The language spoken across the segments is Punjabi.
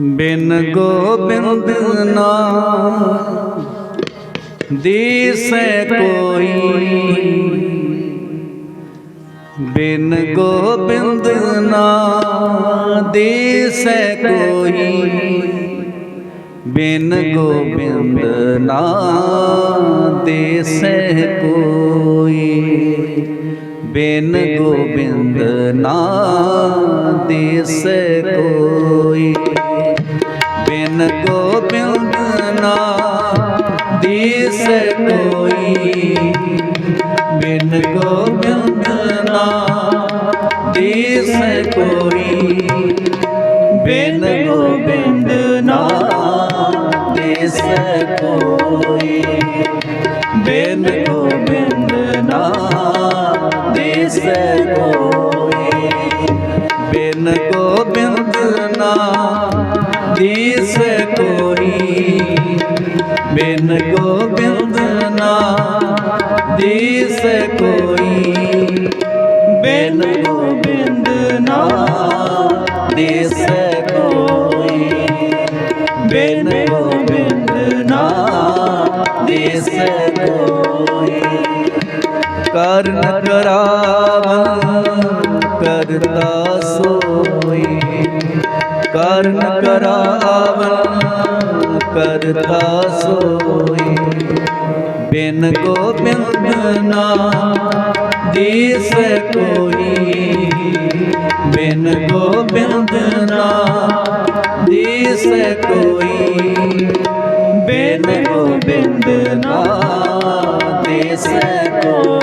ਬਿਨ ਗੋਬਿੰਦ ਨਾਮ ਦੀਸੈ ਕੋਈ। ਬਿਨ ਗੋਬਿੰਦ ਨਾਮ ਦੀਸੈ ਕੋਈ। ਬਿਨ ਗੋਬਿੰਦ ਨਾਮ ਦੀਸੈ ਕੋਈ। ਬਿਨ ਗੋਬਿੰਦ ਨਾਮ ਦੀਸੈ ਕੋਈ। ਬਿਨ ਗੋਬਿੰਦ ਨਾਮ ਦੀਸੈ ਕੋਈ ਬਿਨ ਗੋਬਿੰਦ ਨਾਮ ਦੀਸੈ ਕੋਈ ਬਿਨ ਗੋਬਿੰਦ ਨਾਮ ਦੀਸੈ तीस कोई बिन गोविंद ना दीस कोई बिन गोविंद ना दीस कोई बिन गोविंद ना दीस कोई ਕਰਨ ਕਰਾਵਾ ਕਰਤਾ ਸੋ ਕਰਨ ਕਰਾਵਨ, ਕਰਤਾ ਸੋਈ। ਬਿਨ ਗੋਬਿੰਦ ਨਾਮ ਦੀਸੈ ਕੋਈ। ਬਿਨ ਗੋਬਿੰਦ ਨਾਮ ਦੀਸੈ ਕੋਈ। ਬਿਨ ਗੋਬਿੰਦ ਨਾਮ ਦੀਸੈ ਕੋਈ।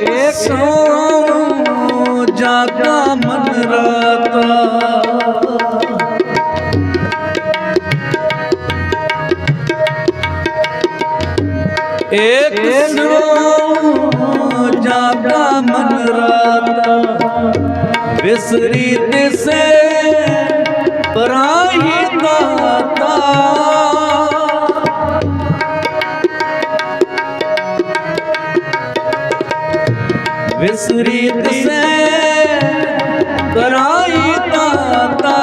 ਇੱਕ ਸੋ ਜਾਗਾ ਮਨ ਰਾਤਾ। ਇੱਕ ਸੋ ਜਾਗਾ ਮਨ ਰਾਤਾ। ਵਿਸਰੀ ਤਿਸੇ ਪਰਾਈ ਦਾਤਾ ਵਿਸਰੀਤ ਸੇ ਕਰਾਈ ਤਾਤਾ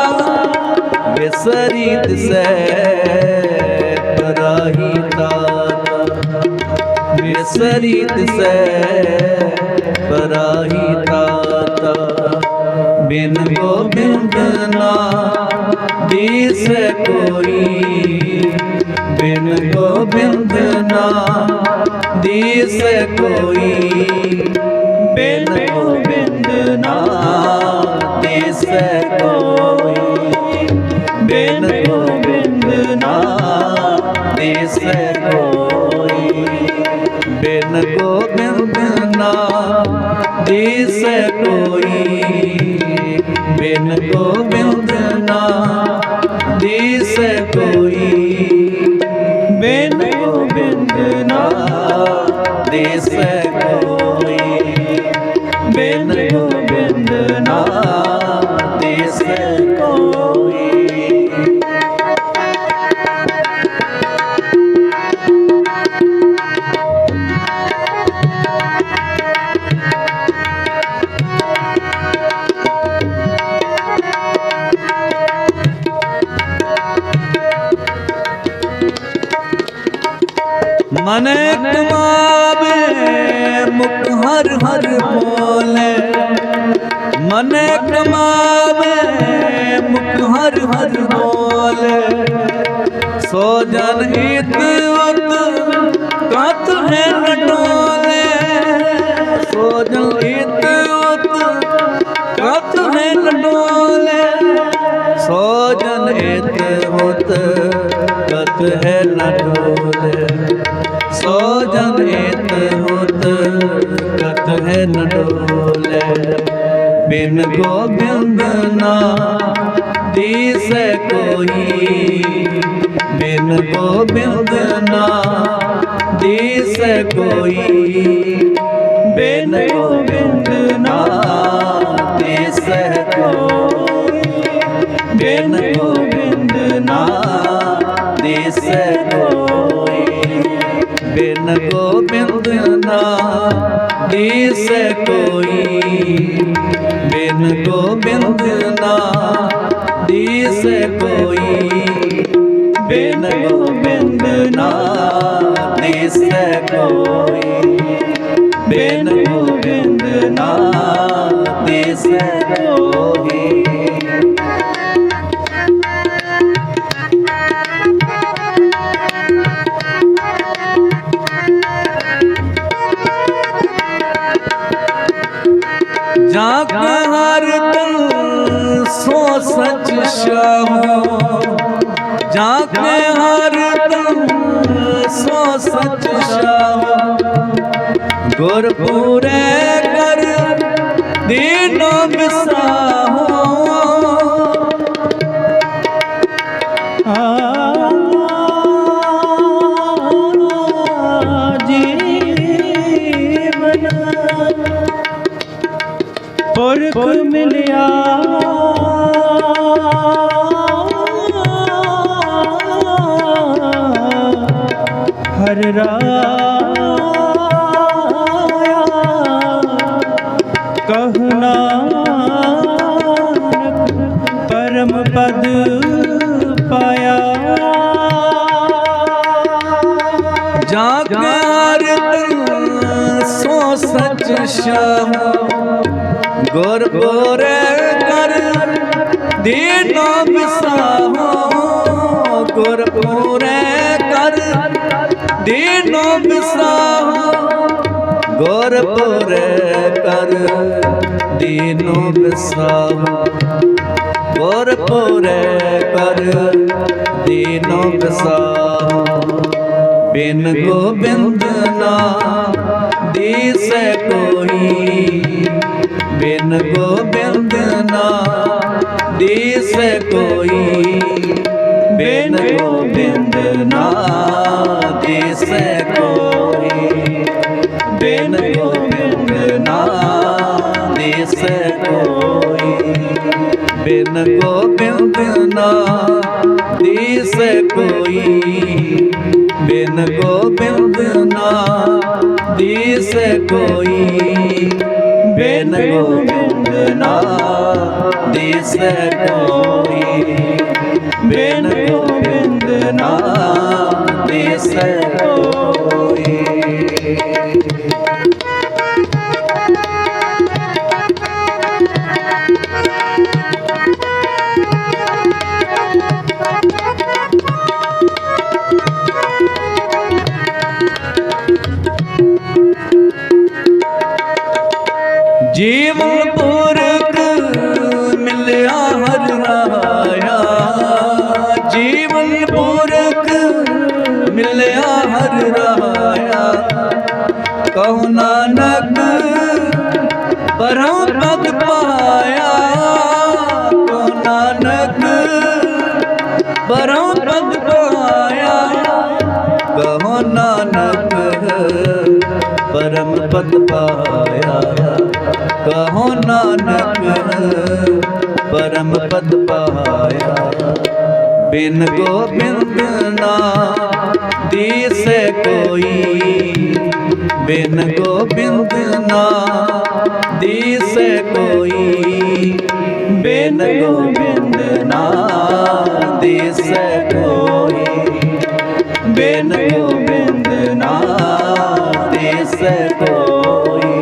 ਵਿਸਰੀਤ ਸੇ ਕਰਾਈ ਤਾਤਾ ਵਿਸਰੀਤ ਸੇ ਕਰਾਈ ਤਾਤਾ ਬਿਨ ਗੋਬਿੰਦ ਨਾ ਦੀਸ ਕੋਈ, ਬਿਨ ਗੋਬਿੰਦ ਨਾ ਦੀਸ ਕੋਈ। ਤਿਸੈ ਕੋਈ। ਬਿਨ ਗੋਬਿੰਦ ਨਾਮ ਤਿਸੈ ਕੋਈ। ਬਿਨ ਗੋਬਿੰਦ ਨਾਮ ਤਿਸੈ ਕੋਈ। ਬਿਨ ਗੋਬਿੰਦ ਨਾਮ ਤਿਸੈ ਮਨ ਕਮਾਵੇ, ਮੁਖ ਹਰ ਹਰ ਬੋਲੇ। ਮਨ ਕਮਾਵੇ, ਮੁਖ ਹਰ ਹਰ ਬੋਲੇ। ਸੋ ਜਨ ਹਿਤ ਉਤ ਕਤ ਹੈ ਨਟੋਲੇ। ਸੋ ਜਨ ਹਿਤ ਉਤ ਕਤ ਹੈ ਨਟੋਲੇ। ਸੋ ਜਨ ਹਿਤ ਉਤ ਕਤ ਹੈ ਨਟੋਲੇ। ਸੋ ਜਨ ਹਿਤ ਉਤ ਕਤ ਹੈ ਨਟੋਲੇ ਬਿਨ ਗੋਬਿੰਦ ਨਾ ਦੀਸੈ ਕੋਈ। ਬਿਨ ਗੋਬਿੰਦ ਨਾ ਦੀਸੈ ਕੋਈ। ਬਿਨ ਗੋਬਿੰਦ ਨਾ ਦੀਸੈ ਕੋਈ। ਬਿਨ ਗੋਬਿੰਦ ਨਾ ਦੀਸੈ ਕੋਈ। शीस कोई बिन गोबिंद ना दीस कोई बिन गोबिंद ना दीस कोई बिन गोबिंद ना दीस कोई ਜਾ ਹਰ ਤਨ ਸੋ ਸਚ ਸ਼ਾਹੋ। ਜਾ ਹਰ ਤਨ ਸੋ ਸਚ ਸ਼ਾਹੋ। ਗੁਰ ਪੂਰੇ ਕਰ ਦੀਨੋ ਵਿਸਾਹੋ ਠਹਿਰਾਇਆ ਕਹਿਣਾ ਪਰਮ ਪਦ ਪਾਇਆ ਜਾਗਰ ਸੋ ਸੱਚ ਸ਼ਾਮ ਗੁਰ ਗੋਰੇ ਕਰ ਦੇ ਨਾਮ ਸਾਹੋ ਗੁਰ ਗੋਰੇ ਕਰ ਦੀਨੋ ਵਿਸਾਹੋ ਗੁਰ ਕਰ। ਦੀਨੋ ਵਿਸਾਹੋ ਗੁਰਪੁਰੇ ਕਰ। ਦੀਨੋ ਵਿਸਾਹੋ ਬਿਨ ਗੋਬਿੰਦ ਨਾ ਦੀਸੈ ਕੋਈ। ਬਿਨ ਗੋਬਿੰਦ ਨਾ ਦੀਸੈ ਕੋਈ। ਬਿਨ ਗੋਬਿੰਦ ਨਾ ਦੀਸੈ ਕੋਈ। ਬਿਨ ਗੋਬਿੰਦ ਨਾ ਦੀਸੈ ਕੋਈ। ਬਿਨ ਗੋਬਿੰਦ ਨਾ ਦੀਸੈ ਕੋਈ। ਬਿਨ ਗੋਬਿੰਦ ਨਾ ਦੀਸੈ ਕੋਈ। ਬਿਨ ਗੋਬਿੰਦ ਨਾ ਦੀਸੈ ਕੋਈ। ਬਿਨ ਗੋਬਿੰਦ ਨਾ ਦੀਸੈ ਕੋਈ। ਪਰਮ ਪਦ ਪਾਇਆ ਕਹੋ ਨਾਨਕ। ਪਰਮ ਪਦ ਪਾਇਆ ਕਹੋ ਨਾਨਕ। ਪਰਮ ਪਦ ਪਾਇਆ ਕਹੋ ਨਾਨਕ। ਪਰਮ ਪਦ ਪਾਇਆ ਬਿਨ ਗੋਬਿੰਦ ਨਾ ਦੀਸੈ ਕੋਈ। ਬਿਨ ਗੋਬਿੰਦ ਨਾ ਦੀਸੈ ਕੋਈ। ਬਿਨ ਗੋਬਿੰਦ ਨਾ ਦੀਸੈ ਕੋਈ। ਬਿਨ ਗੋਬਿੰਦ ਨਾ ਦੀਸੈ ਕੋਈ।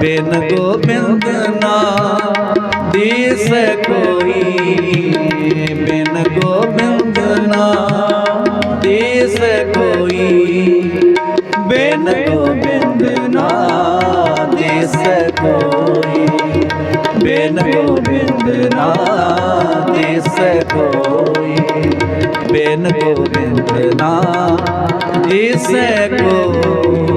ਬਿਨ ਗੋਬਿੰਦ ਨਾ ਦੀਸੈ ਕੋਈ। ਬਿਨ ਗੋਬਿੰਦ ਨਾ ਦੀਸੈ ਕੋਈ। ਬਿਨ ਗੋਬਿੰਦ ਨਾ ਦੀਸੈ ਕੋਈ। ਬਿਨ ਗੋਬਿੰਦ ਨਾ ਦੀਸੈ ਕੋਈ। ਬਿਨ ਗੋਬਿੰਦ ਨਾ ਦੀਸੈ ਕੋਈ।